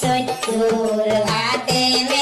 सोचूर हाते में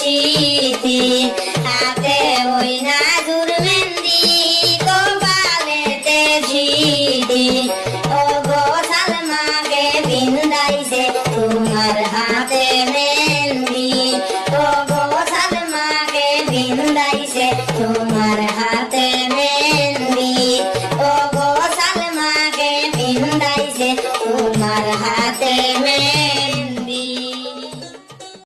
जीती